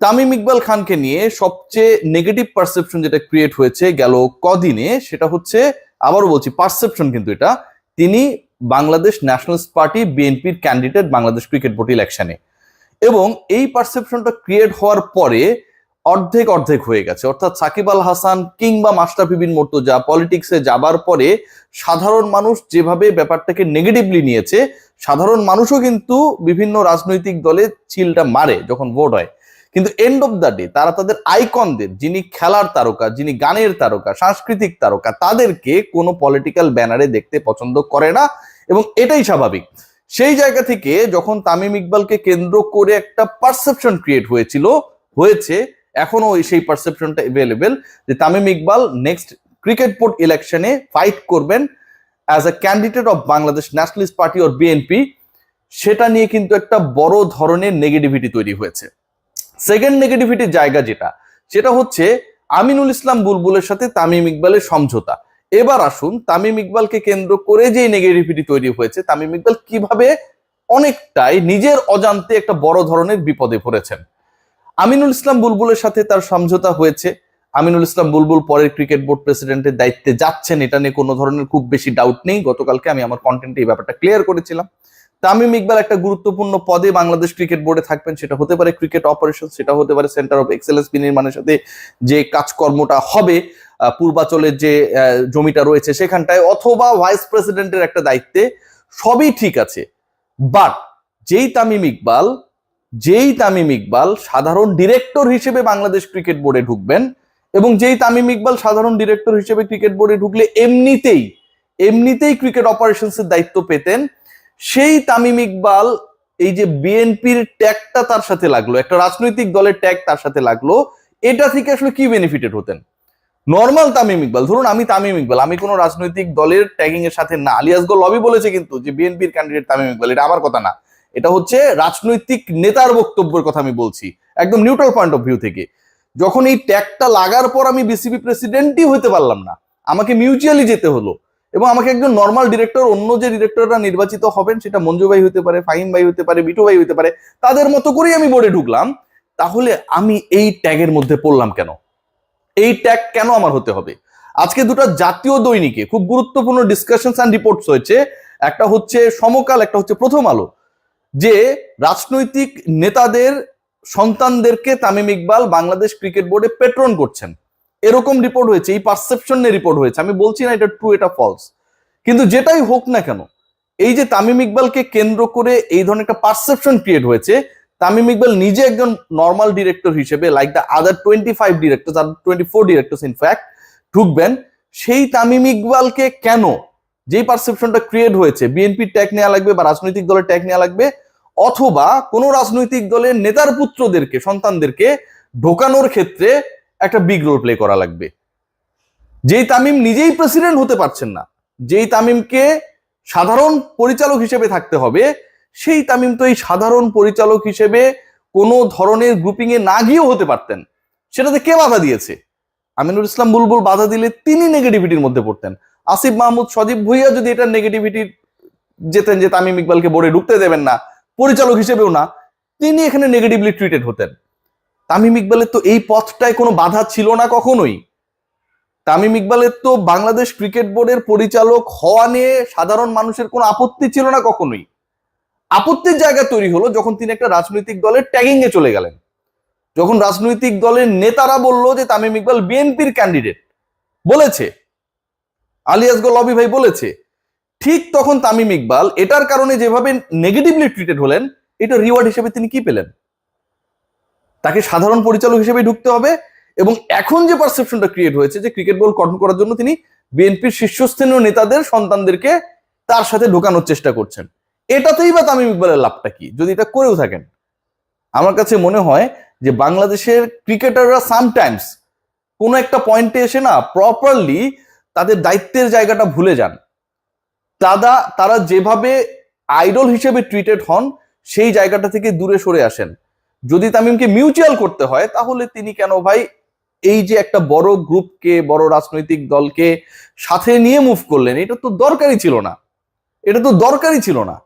তামিম ইকবাল খানকে নিয়ে সবচেয়ে নেগেটিভ পারসেপশন যেটা ক্রিয়েট হয়েছে গেল কদিনে, সেটা হচ্ছে, আবারও বলছি পারসেপশন কিন্তু এটা, তিনি বাংলাদেশ ন্যাশনালিস্ট পার্টি বিএনপির ক্যান্ডিডেট বাংলাদেশ ক্রিকেট বোর্ড ইলেকশনে এবং এই পারসেপশনটা ক্রিয়েট হওয়ার পরে অর্ধেক অর্ধেক হয়ে গেছে। অর্থাৎ সাকিব আল হাসান কিংবা মাস্টাফি বিন মর্তুজা পলিটিক্সে যাবার পরে সাধারণ মানুষ যেভাবে ব্যাপারটাকে নেগেটিভলি নিয়েছে, সাধারণ মানুষও কিন্তু বিভিন্ন রাজনৈতিক দলে চিলটা মারে যখন ভোট হয়। কিন্তু এন্ড অফ দ্য ডে তারা তাদের আইকনদের যিনি খেলার তারকা, যিনি গানের তারকা, সাংস্কৃতিক তারকা, তাদেরকে কোনো পলিটিক্যাল ব্যানারে দেখতে পছন্দ করে না এবং এটাই স্বাভাবিক। সেই জায়গা থেকে যখন তামিম ইকবালকে কেন্দ্র করে একটা পারসেপশন ক্রিয়েট হয়েছিল, হয়েছে, এখনও সেই পারসেপশনটা এভেলেবেল যে Tamim Iqbal next Cricket Board ইলেকশনে ফাইট করবেন as a candidate of Bangladesh Nationalist Party or BNP সেটা নিয়ে কিন্তু একটা বড় ধরনের নেগেটিভিটি তৈরি হয়েছে। সেকেন্ড নেগেটিভিটির জায়গা যেটা, সেটা হচ্ছে আমিনুল ইসলাম বুলবুলের সাথে তামিম ইকবালের সমঝোতা। এবার আসুন, তামিম ইকবালকে কেন্দ্র করে যে নেগেটিভিটি তৈরি হয়েছে, তামিম ইকবাল কীভাবে অনেকটাই নিজের অজান্তে একটা বড় ধরনের বিপদে পড়েছেন। আমিনুল ইসলাম বুলবুলের সাথে তার সমঝোতা হয়েছে। আমিনুল ইসলাম বুলবুল পরের ক্রিকেট বোর্ড প্রেসিডেন্টের দায়িত্বে যাচ্ছেন, এটা নিয়ে কোনো ধরনের খুব বেশি ডাউট নেই। গতকালকে আমি আমার কন্টেন্টে এই ব্যাপারটা ক্লিয়ার করেছিলাম। তামিম ইকবাল একটা গুরুত্বপূর্ণ পদে বাংলাদেশ ক্রিকেট বোর্ডে থাকবেন, সেটা হতে পারে ক্রিকেট অপারেশন সেটা হতে পারে সেন্টার অফ এক্সেলেন্স বিনির্মাণের সাথে যে কাজকর্মটা হবে পূর্বাচলের যে জমিটা রয়েছে সেখানটায়, অথবা ভাইস প্রেসিডেন্টের একটা দায়িত্বে, সবই ঠিক আছে। বাট যেই তামিম ইকবাল, যেই তামিম ইকবাল সাধারণ ডিরেক্টর হিসেবে বাংলাদেশ ক্রিকেট বোর্ডে ঢুকবেন, এবং যেই তামিম ইকবাল সাধারণ ডিরেক্টর হিসেবে ক্রিকেট বোর্ডে ঢুকলে এমনিতেই এমনিতেই ক্রিকেট অপারেশনসের দায়িত্ব পেতেন সেই তামিম ইকবাল, এই যে বিএনপির ট্যাগটা তার সাথে লাগল, একটা রাজনৈতিক দলের ট্যাগ তার সাথে লাগল, এটা থেকে আসলে কি বেনিফিটেড হতেন? নর্মাল তামিম ইকবাল, ধরুন আমি তামিম ইকবাল, আমি কোনো রাজনৈতিক দলের ট্যাগিং এর সাথে না আলিয়াসগো লবি বলেছে কিন্তু যে বিএনপির ক্যান্ডিডেট তামিম ইকবাল, এটা আমার কথা না। এটা হচ্ছে রাজনৈতিক নেতার বক্তব্যের কথা আমি বলছি, একদম নিউট্রাল পয়েন্ট অফ ভিউ থেকে। যখন এই ট্যাগটা লাগার পর আমি বিসিবি প্রেসিডেন্টই হতে পারলাম না, আমাকে মিউচুয়ালি যেতে হলো এবং আমাকে একজন নর্মাল ডিরেক্টর অন্য যে ডিরেক্টররা নির্বাচিত হবেন, সেটা মঞ্জু ভাই হতে পারে, ফাহিম ভাই হতে পারে বিটু ভাই হতে পারে, তাদের মতো করেই আমি বোর্ডে ঢুকলাম। তাহলে আমি এই ট্যাগের মধ্যে পড়লাম কেন? এই ট্যাগ কেন আমার হতে হবে? আজকে দুটো জাতীয় দৈনিকে খুব গুরুত্বপূর্ণ ডিসকাশনস অ্যান্ড রিপোর্টস হয়েছে। একটা হচ্ছে সমকাল, একটা হচ্ছে প্রথম আলো। যে রাজনৈতিক নেতাদের, সন্তানদেরকে তামিম ইকবাল বাংলাদেশ ক্রিকেট বোর্ডে পেট্রন করছেন। এরকম রিপোর্ট হয়েছে, এই পারসেপশন নিয়ে রিপোর্ট হয়েছে। আমি বলছি না এটা ট্রু এটা ফলস কিন্তু যেটাই হোক না কেন, এই যে তামিম ইকবালকে কেন্দ্র করে এই ধরনের একটা পারসেপশন ক্রিয়েট হয়েছে, তামিম ইকবাল নিজে একজন নর্মাল ডিরেক্টর হিসেবে like the other twenty five director other twenty four director in fact ঢুকবেন। সেই তামিম ইকবালকে কেন, যেই পারসেপশনটা ক্রিয়েট হয়েছে বিএনপির ট্যাগ নেওয়া লাগবে বা রাজনৈতিক দলের ট্যাগ নেওয়া লাগবে, অথবা কোনো রাজনৈতিক দলের নেতার পুত্রদেরকে, সন্তানদেরকে ঢোকানোর ক্ষেত্রে একটা বিগ রোল প্লে করা লাগবে। যেই তামিম নিজেই প্রেসিডেন্ট হতে পারছেন না, যেই তামিমকে সাধারণ পরিচালক হিসেবে থাকতে হবে, সেই তামিম তো এই সাধারণ পরিচালক হিসেবে কোনো ধরনের গ্রুপিং এ না গিয়েও হতে পারতেন। সেটাতে কে বাধা দিয়েছে? আমিনুল ইসলাম বুলবুল বাধা দিলে তিনি নেগেটিভিটির মধ্যে পড়তেন। আসিফ মাহমুদ, সজীব ভুইয়া যদি এটা নেগেটিভিটি যেতেন যে তামিম ইকবালকে বোর্ডে ঢুকতে দেবেন না, পরিচালক হিসেবেও না, তিনি এখানে নেগেটিভলি ট্রিটেড হতেন। তামিম ইকবালের তো এই পথটায় কোনো বাধা ছিল না কখনোই। তামিম ইকবালের তো বাংলাদেশ ক্রিকেট বোর্ডের পরিচালক হওয়া নিয়ে সাধারণ মানুষের কোনো আপত্তি ছিল না কখনোই। আপত্তির জায়গা তৈরি হলো যখন তিনি একটা রাজনৈতিক দলের ট্যাগিং এ চলে গেলেন। যখন রাজনৈতিক দলের নেতারা বলল যে তামিম ইকবাল বিএনপির ক্যান্ডিডেট বলেছে আলিয়াসগো লবি ভাই বলেছে, ঠিক তখন তামিম ইকবাল এটার কারণে যেভাবে নেগেটিভলি ট্রিটেড হলেন, এটা রিওয়ার্ড হিসেবে তিনি কি পেলেন? তাকে সাধারণ পরিচালক হিসেবে ঢুকতে হবে এবং এখন যে পারসেপশনটা ক্রিয়েট হয়েছে, যে ক্রিকেট বল গঠন করার জন্য তিনি বিএনপির শীর্ষস্থানীয় নেতাদের সন্তানদেরকে তার সাথে ঢোকানোর চেষ্টা করছেন। এটাতেই বা তামিম ইকবালের লাভটা কি? যদি এটা করেও থাকেন। আমার কাছে মনে হয় যে বাংলাদেশের ক্রিকেটাররা সামটাইমস কোনো একটা পয়েন্টে এসে না প্রপারলি তাদের দায়িত্বের জায়গাটা ভুলে যান। তারা তারা যেভাবে আইডল হিসেবে ট্রিটেড হন, সেই জায়গাটা থেকে দূরে সরে আসেন। যদি তামিমকে মিউচুয়াল করতে হয়, তাহলে তিনি কেন ভাই এই যে একটা বড় গ্রুপকে বড় রাজনৈতিক দলকে সাথে নিয়ে মুভ করলেন, এটা তো দরকারই ছিল না। এটা তো দরকারই ছিল না।